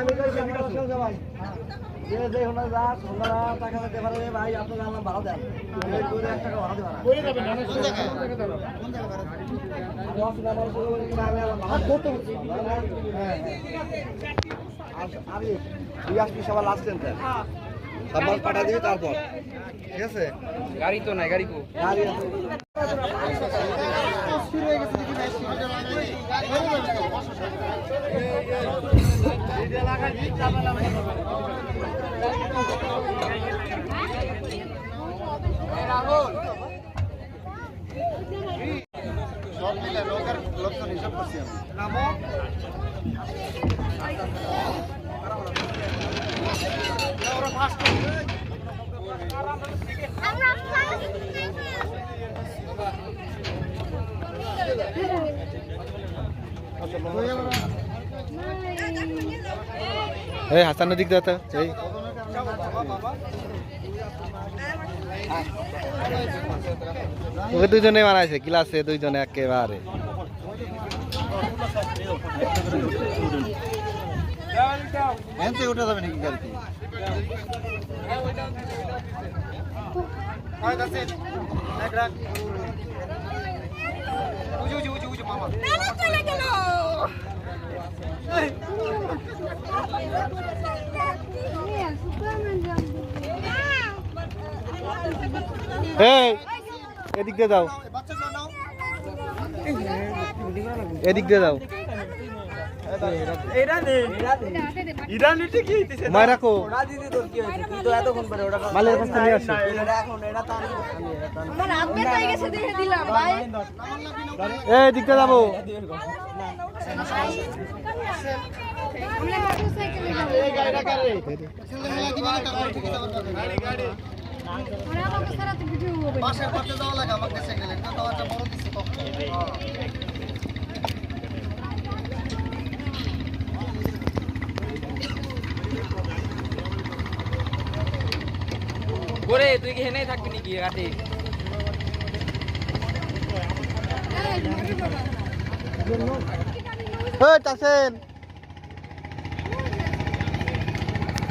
আমি কই আমি কই ভাই যে যে হোনা যা ওনারা টাকা দিতে পারে ভাই আপনি জানলাম ভাড়া দেন। এই করে এক টাকা ভাড়া দেবেন কই যাবেন না কোন জায়গায়? কোন জায়গায় ভাড়া আমি দুই আসবি সবার লাস্ট তারপর পাঠা দিবি তারপর। ঠিক আছে? গাড়ি তো নাই গাড়ি কো। গাড়ি আছে। শুরু হয়ে গেছে দেখি ভাই সিমেন্টে লাগাই সব মিলে লোকের লোকজন এই হাসানের দিক দাও তো এই ওকে দুজনে মারাইছে ক্লাসে দুইজনে একেবারে এখান থেকে উঠে যাবে নাকি গাড়িতে চলে গেল এই এদিক দিয়ে যাও এদিক দিয়ে যাও মায় রাখো ওরা দিদি তোর কি হয়েছে তুই তো এতক্ষণ পরে ওটা মালের কাছে নিয়ে আসো। এটা এখন এটা তো আমি আমি এটা তো আমার আপডেট হয়ে গেছে দেখে দিলাম ভাই এই দিক দিয়ে যাব। বাসার তুই কি হেনেই থাকবি নাকি রাতে? এই টাসেন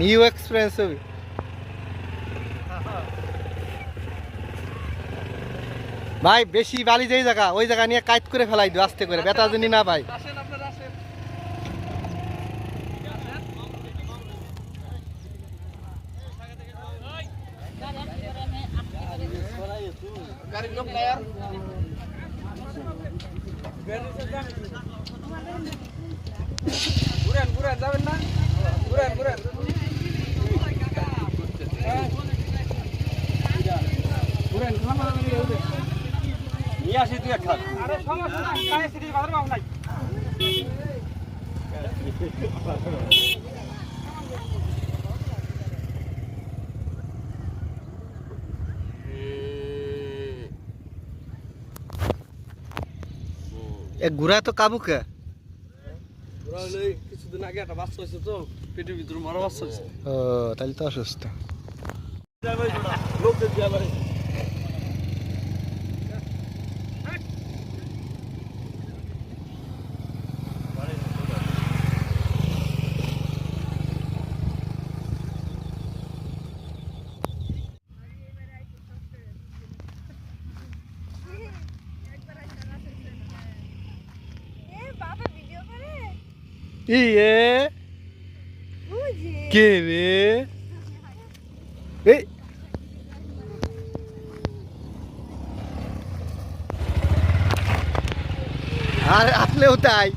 নিউ এক্সপিরিয়েন্স হবে ভাই, বেশি বালি যেই জায়গা, ওই জায়গা নিয়ে কাইট করে ফেলাই দিও, আস্তে করে বেটা জানি না ভাই ঘুরেন ঘুরেন, যাবেন না? ঘুরেন ঘুরেন। নিয়ে আসি তুই একটা আরে সমস্যা নাই কাছে সিটি বাজার পাবো নাই। এ ঘুরা তো কাবু কে? ওরা হলো কিছুদিন আগে একটা বাচ্চা হয়েছে তো পেটের ভিতরে মারা বাচ্চা হয়েছে। ও তাহলে তো অসুস্থ। লোকদের দিয়ে আবার ইয়ে কে রে এই আর আসলেও তাই।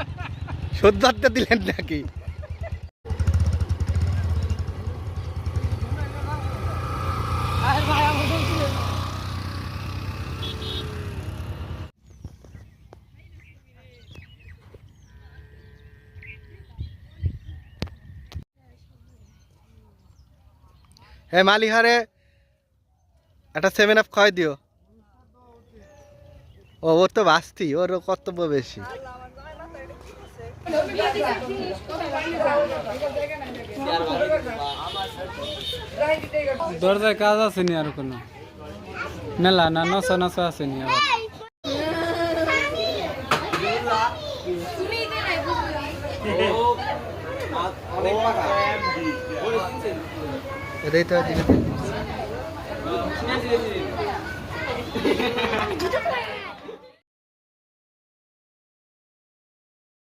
সদ্যার্থ দিলেন নাকি? হ্যাঁ মালিহারে একটা সেভেন আপ খাওয়াই দিও। ও ওর তো বাস্তি ওর কর্তব্য বেশি। দরজায় কাজ আসেনি আর কোনো? মেলা না নশো নশো আসেনি আবার? বুঝলি এটাই তো